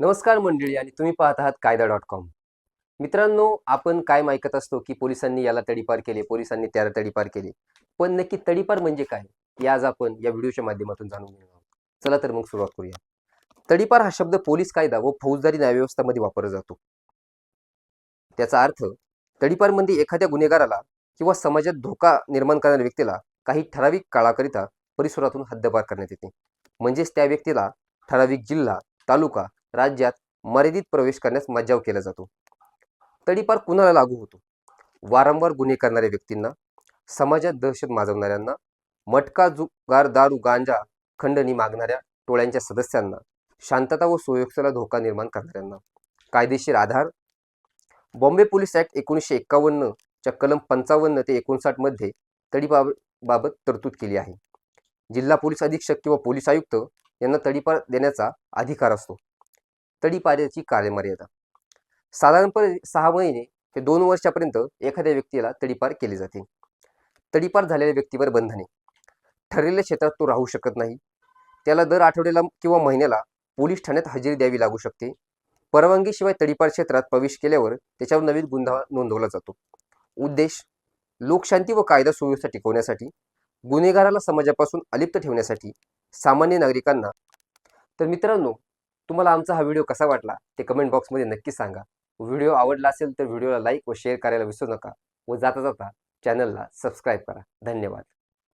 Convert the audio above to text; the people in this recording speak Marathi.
नमस्कार मंडळी आणि तुम्ही पाहत आहात कायदा डॉट कॉम. मित्रांनो आपण काय ऐकत असतो की पोलिसांनी याला तडीपार केले पोलिसांनी त्याला तडीपार केले. पण नक्की तडीपार म्हणजे काय? हे आज आपण या व्हिडिओच्या माध्यमातून जाणून घेणार आहोत. चला तर मग सुरुवात करूया. तडीपार हा शब्द पोलीस कायदा व फौजदारी न्यायव्यवस्थामध्ये वापरला जातो. त्याचा अर्थ तडीपार म्हणजे एखाद्या गुन्हेगाराला किंवा समाजात धोका निर्माण करणाऱ्या व्यक्तीला काही ठराविक काळाकरिता परिसरातून हद्दपार करण्यात येते. म्हणजेच त्या व्यक्तीला ठराविक जिल्हा तालुका राज्यात मर्यादित प्रवेश करण्यास मज्जाव केला जातो. तडीपार कुणाला लागू होतो? वारंवार गुन्हे करणाऱ्या व्यक्तींना समाजात दहशत माजवणाऱ्यांना मटका जुगार दारू गांजा खंडणी मागणाऱ्या टोळ्यांच्या सदस्यांना शांतता व सुव्यवस्थेला धोका निर्माण करणाऱ्यांना कायदेशीर आधार बॉम्बे पोलीस ऍक्ट एकोणीसशे एक्कावन्नच्या कलम पंचावन्न ते एकोणसाठमध्ये तडीपाबाबत तरतूद केली आहे. जिल्हा पोलीस अधीक्षक किंवा पोलीस आयुक्त यांना तडीपार देण्याचा अधिकार असतो. तडीपाऱ्याची कार्यमर्यादा साधारणपणे सहा महिने ते दोन वर्षापर्यंत एखाद्या व्यक्तीला तडीपार केली जाते. तडीपार झालेल्या व्यक्तीवर बंधने. ठरलेल्या क्षेत्रात तो राहू शकत नाही. त्याला दर आठवड्याला किंवा महिन्याला पोलीस ठाण्यात हजेरी द्यावी लागू शकते. परवानगीशिवाय तडीपार क्षेत्रात प्रवेश केल्यावर त्याच्यावर नवीन गुन्हा नोंदवला जातो. उद्देश लोकशांती व कायदा सुव्यवस्था टिकवण्यासाठी गुन्हेगाराला समाजापासून अलिप्त ठेवण्यासाठी सामान्य नागरिकांना. तर मित्रांनो तुम्हाला आमचा हा व्हिडिओ कसा वाटला ते कमेंट बॉक्समध्ये नक्की सांगा. व्हिडिओ आवडला असेल तर व्हिडिओला लाईक व शेअर करायला विसरू नका व जाता जाता चॅनलला सबस्क्राईब करा. धन्यवाद.